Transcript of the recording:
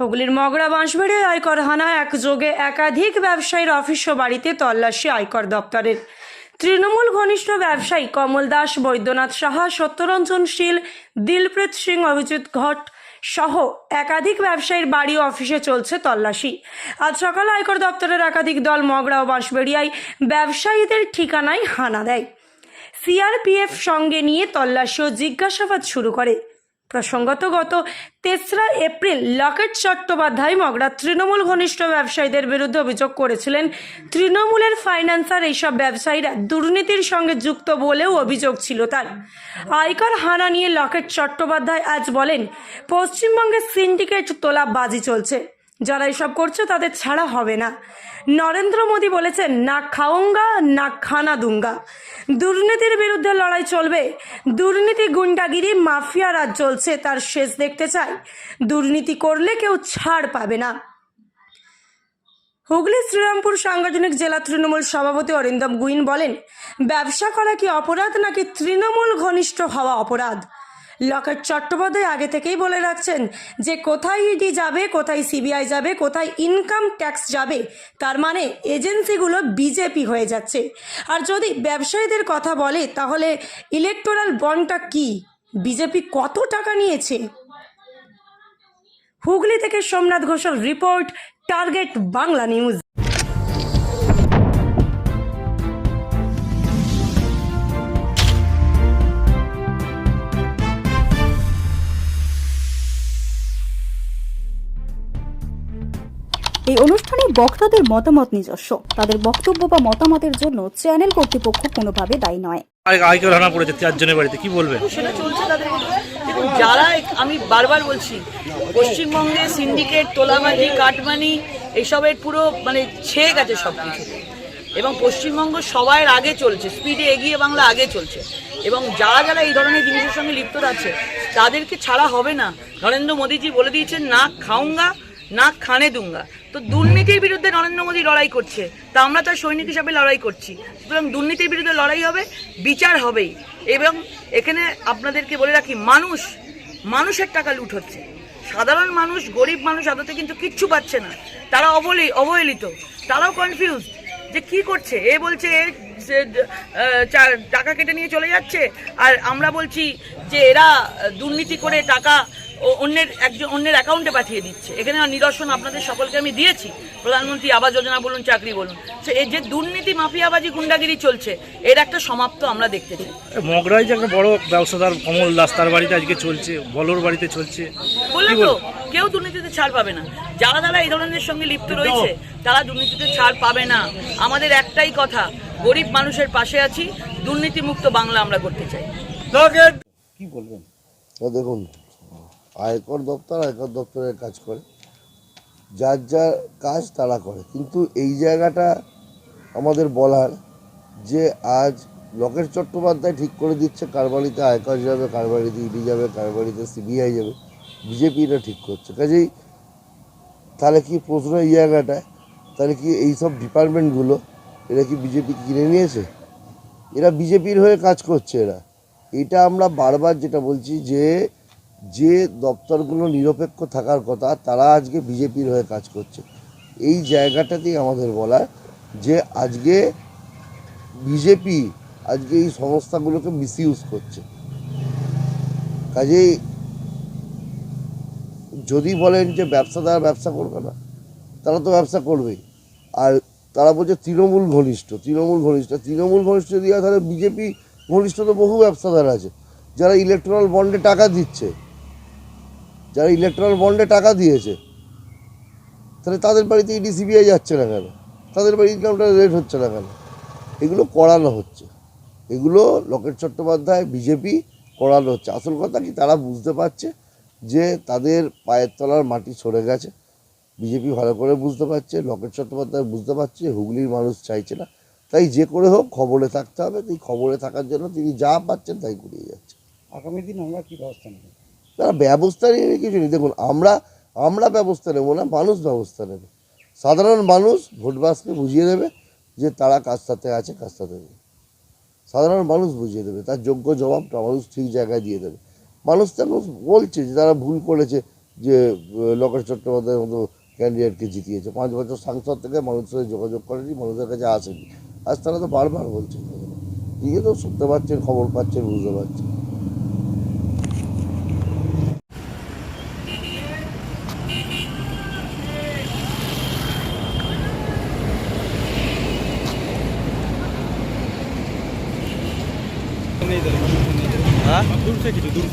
হুগলির মগরা বাঁশবাড়ি আয়কর হানা একযোগে একাধিক ব্যবসায়ীর অফিস ও বাড়িতে তল্লাশি আয়কর দপ্তরের। তৃণমূল ঘনিষ্ঠ ব্যবসায়ী কমল দাস, বৈদ্যনাথ সাহা সত্যরঞ্জন শীল দিলপ্রীত সিং, অভিজিৎ ঘট সহ একাধিক ব্যবসায়ীর বাড়ি অফিসে চলছে তল্লাশি। আজ সকালে আয়কর দপ্তরের একাধিক দল মগরা ও বাঁশবেড়িয়ায় ব্যবসায়ীদের ঠিকানায় হানা দেয়। সিআরপিএফ সঙ্গে নিয়ে তল্লাশি ও জিজ্ঞাসাবাদ শুরু করে। প্রসঙ্গত গত তেসরা এপ্রিল লকেট চট্টোপাধ্যায় মগরা তৃণমূল ঘনিষ্ঠ ব্যবসায়ীদের বিরুদ্ধে অভিযোগ করেছিলেন, তৃণমূলের ফাইন্যান্সার এইসব ব্যবসায়ীরা দুর্নীতির সঙ্গে যুক্ত বলেও অভিযোগ ছিল তার। আয়কর হানা নিয়ে লকেট চট্টোপাধ্যায় আজ বলেন, পশ্চিমবঙ্গে সিন্ডিকেট তোলা বাজি চলছে। যারা এসব করছে তাদের ছাড়া হবে না। নরেন্দ্র মোদী বলেছেন, না খাওঙ্গা, না খানা দুঙ্গা দুর্নীতির বিরুদ্ধে লড়াই চলবে। দুর্নীতি গুন্ডাগিরি, মাফিয়া রাজ চলছে, তার শেষ দেখতে চাই। দুর্নীতি করলে কেউ ছাড় পাবে না। হুগলি, শ্রীরামপুর সাংগঠনিক জেলা তৃণমূল সভাপতি অরিন্দম গুইন বলেন, ব্যবসা করা কি অপরাধ নাকি তৃণমূল ঘনিষ্ঠ হওয়া অপরাধ? লকেট চট্টোপাধ্যায় আগে থেকেই বলে রাখছেন যে কোথায় ইডি যাবে, কোথায় সিবিআই যাবে, কোথায় ইনকাম ট্যাক্স যাবে, তার মানে এজেন্সিগুলো বিজেপি হয়ে যাচ্ছে। আর যদি ব্যবসায়ীদের কথা বলে, তাহলে ইলেকটোরাল বন্ডটা কি? বিজেপি কত টাকা নিয়েছে? হুগলি থেকে Somnath Ghoshal report, target Bangla news. এই অনুষ্ঠানে বক্তাদের মতামত নিজস্ব। তাদের বক্তব্য বা মতামতের জন্য চ্যানেল কর্তৃপক্ষ কোনোভাবে দায়ী নয়। আয় আয়কর পড়েছে চারজনের বাড়িতে কি বলবেন সেটা চলছে তাদের দেখুন যারা আমি বারবার বলছি পশ্চিমবঙ্গে সিন্ডিকেট কাটমানি এসবের পুরো মানে ছেয়ে গেছে সব কিছু এবং পশ্চিমবঙ্গ সবার আগে চলছে স্পিডে এগিয়ে বাংলা আগে চলছে। এবং যারা যারা এই ধরনের জিনিসের সঙ্গে লিপ্ত আছে তাদেরকে ছাড়া হবে না। নরেন্দ্র মোদীজি বলে দিয়েছেন না খাউঙ্গা না খানে দুঙ্গা। তো দুর্নীতির বিরুদ্ধে নরেন্দ্র মোদী লড়াই করছে। তা আমরা তার সৈনিক হিসাবে লড়াই করছি। সুতরাং দুর্নীতির বিরুদ্ধে লড়াই হবে, বিচার হবেই। এবং এখানে আপনাদেরকে বলে রাখি, মানুষ, মানুষের টাকা লুট হচ্ছে। সাধারণ মানুষ, গরিব মানুষ আদতে কিন্তু কিচ্ছু পাচ্ছে না। তারা অবলি, অবহেলিত। তারাও কনফিউজ যে কি করছে? এ বলছে টাকা কেটে নিয়ে চলে যাচ্ছে। আর আমরা বলছি যে এরা দুর্নীতি করে টাকা অন্যের একজন অন্যের অ্যাকাউন্টে পাঠিয়ে দিচ্ছে। এখানে নিদর্শন আপনাদের সকলকে আমি দিয়েছি। প্রধানমন্ত্রী আবাস যোজনা বলুন চাকরি বলুন। সে এই যে দুর্নীতি মাফিয়াবাজি গুন্ডাগিরি চলছে এর একটা সমাপ্ত আমরা দেখতে চাই। মগরাই যে একটা বড় ব্যবসাদার কমল দাস তার বাড়িতে আজকে চলছে বলর বাড়িতে চলছে। বললাম তো কেউ দুর্নীতিতে ছাড় পাবে না। যারা যারা এই ধরনের সঙ্গে লিপ্ত রয়েছে তারা দুর্নীতিতে ছাড় পাবে না। আমাদের একটাই কথা গরিব মানুষের পাশে আছি দুর্নীতিমুক্ত বাংলা আমরা করতে চাই। কি বলবেন? দেখুন আয়কর দপ্তর, আয়কর দপ্তরের কাজ করে। যার যার কাজ তারা করে। কিন্তু এই জায়গাটা আমাদের বলার যে আজ লকেট চট্টোপাধ্যায় ঠিক করে দিচ্ছে, কার বাড়িতে আয়কর যাবে, কার বাড়িতে ইডি যাবে, কার বাড়িতে সিবিআই যাবে বিজেপি এটা ঠিক করছে। কাজেই তাহলে কি প্রশ্ন এই জায়গাটায়, তাহলে কি এই সব ডিপার্টমেন্টগুলো, এরা কি বিজেপি কিনে নিয়েছে? এরা বিজেপির হয়ে কাজ করছে এরা। এটা আমরা বারবার যেটা বলছি যে যে দপ্তরগুলো নিরপেক্ষ থাকার কথা, তারা আজকে বিজেপির হয়ে কাজ করছে। এই জায়গাটাতেই আমাদের বলার যে আজকে বিজেপি আজকে এই সংস্থাগুলোকে মিসইউজ করছে। কাজেই যদি বলেন যে ব্যবসাদার ব্যবসা করবে না, তারা তো ব্যবসা করবেই। আর তারা বলছে তৃণমূল ঘনিষ্ঠ তৃণমূল ঘনিষ্ঠ। তৃণমূল ঘনিষ্ঠ দিয়ে তাহলে বিজেপি ঘনিষ্ঠ তো বহু ব্যবসাদার আছে, যারা ইলেকট্রাল বন্ডে টাকা দিচ্ছে। যারা ইলেকট্রাল বন্ডে টাকা দিয়েছে, তাহলে তাদের বাড়িতে ইডি সিবিআই যাচ্ছে না কেন? তাদের বাড়ি ইনকামটা রেট হচ্ছে না কেন? এগুলো করানো হচ্ছে। এগুলো লকেট চট্টোপাধ্যায় বিজেপি করানো হচ্ছে। আসল কথা কি? তারা বুঝতে পারছে যে তাদের পায়ের তলার মাটি সরে গেছে। বিজেপি ভালো করে বুঝতে পারছে, লকেট চট্টোপাধ্যায় বুঝতে পারছে হুগলির মানুষ চাইছে না। তাই যে করে হোক, খবরে থাকতে হবে। তাই খবরে থাকার জন্য তিনি যা পাচ্ছেন তাই করিয়ে যাচ্ছে। আগামী দিন আমরা কী ব্যবস্থা নেব? তারা ব্যবস্থা নিয়ে কিছু নেই। দেখুন, আমরা আমরা ব্যবস্থা নেব না, মানুষ ব্যবস্থা নেবে। সাধারণ মানুষ ভোটবাসকে বুঝিয়ে দেবে যে তারা সাথে আছে সাথে নেই। সাধারণ মানুষ বুঝিয়ে দেবে, তার যোগ্য জবাবটা মানুষ ঠিক জায়গায় দিয়ে দেবে। মানুষ তো বলছে যে তারা ভুল করেছে যে লোকেশ চট্টোপাধ্যায়ের মতো ক্যান্ডিডেটকে জিতিয়েছে। পাঁচ বছর সাংসদ থেকে মানুষের সাথে যোগাযোগ করেনি, মানুষের কাছে আসেনি। আজ তারা তো বারবার বলছে। দিয়ে তো শুনতে পাচ্ছেন, খবর পাচ্ছেন, বুঝতে পারছেন। হ্যাঁ দূর থেকে কিছু দূর